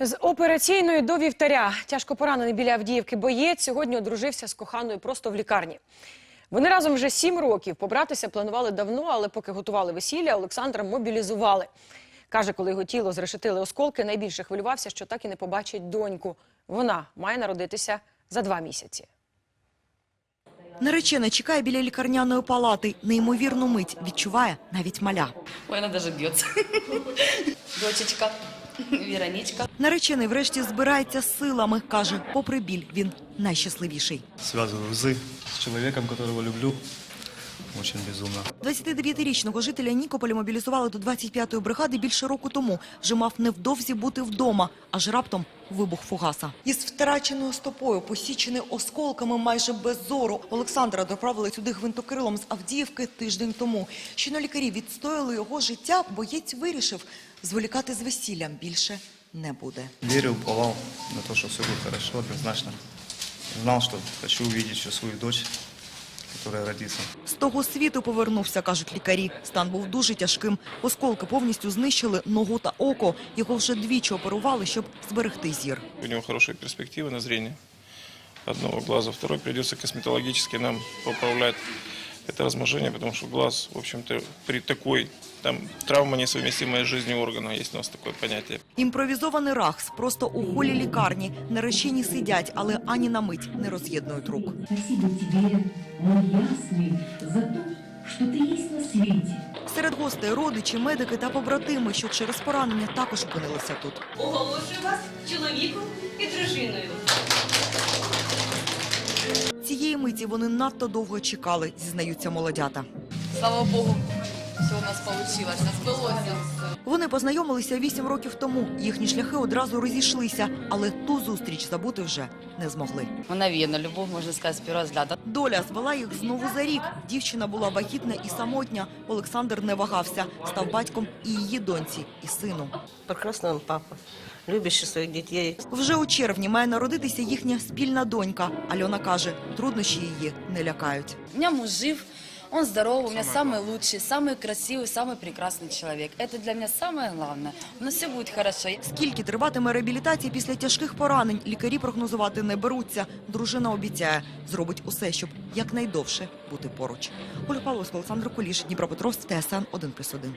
З операційної до вівтаря тяжко поранений біля Авдіївки боєць сьогодні одружився з коханою просто в лікарні. Вони разом вже сім років. Побратися планували давно, але поки готували весілля, Олександра мобілізували. Каже, коли його тіло зрешетили осколки, найбільше хвилювався, що так і не побачить доньку. Вона має народитися за два місяці. Наречена чекає біля лікарняної палати. Неймовірну мить відчуває навіть маля. Ой, она даже бьется. Дочечка, Вероничка. Наречений врешті збирається з силами. Каже, попри біль, він найщасливіший. связываю з чоловіком, которого люблю. Очень безумно. 29-річного жителя Нікополя мобілізували до 25-ї бригади більше року тому. Вже мав невдовзі бути вдома, аж раптом вибух фугаса. Із втраченою стопою, посічений осколками майже без зору. Олександра доправили сюди гвинтокрилом з Авдіївки тиждень тому. Щойно лікарі відстояли його життя, боєць вирішив, зволікати з весіллям більше не буде. Верил, уповал на то, что все будет хорошо, однозначно. Знал, что хочу увидеть еще свою дочь, которая родится. З того світу повернувся, кажуть лікарі. Стан був дуже тяжким. Осколки повністю знищили ногу та око. Його вже двічі оперували, щоб зберегти зір. У него хорошие перспективы на зрение одного глаза. Второй придется косметологически нам поправлять это размножение, потому что глаз, в общем-то, при такой там травма несовместимая с жизнью органа, есть у нас такое понятие. Імпровізований рахс просто у холі лікарні. Наречені сидять, але ані на мить не роз'єднують рук. Спасибо тебе, мой ясный, за то, что ты есть на свете. Серед гостей родичі, медики та побратими, що через поранення також опинилися тут. Оголошую вас чоловіком і дружиною. Цієї миті вони надто довго чекали, зізнаються молодята. Слава Богу, все у нас получилось, нас сбылось. вони познайомилися вісім років тому. Їхні шляхи одразу розійшлися, але ту зустріч забути вже не змогли. Мгновенно, любовь, можно сказать, с первого взгляда. Доля звела їх знову за рік. Дівчина була вагітна і самотня. Олександр не вагався, став батьком і її доньці, і сину. Прекрасный он папа, любящий своих детей. Вже у червні має народитися їхня спільна донька. Альона каже, труднощі її не лякають. У меня муж жив, он здоровый, у меня самый лучший, самый красивый, самый прекрасный человек. Это для меня самое главное. У нас все будет хорошо. Скільки триватиме реабілітація після тяжких поранень, лікарі прогнозувати не беруться. Дружина обіцяє, зробить усе, щоб якнайдовше бути поруч. Оля Павловська, Олександр Куліш, Дніпропетровськ, ТСН 1+,1.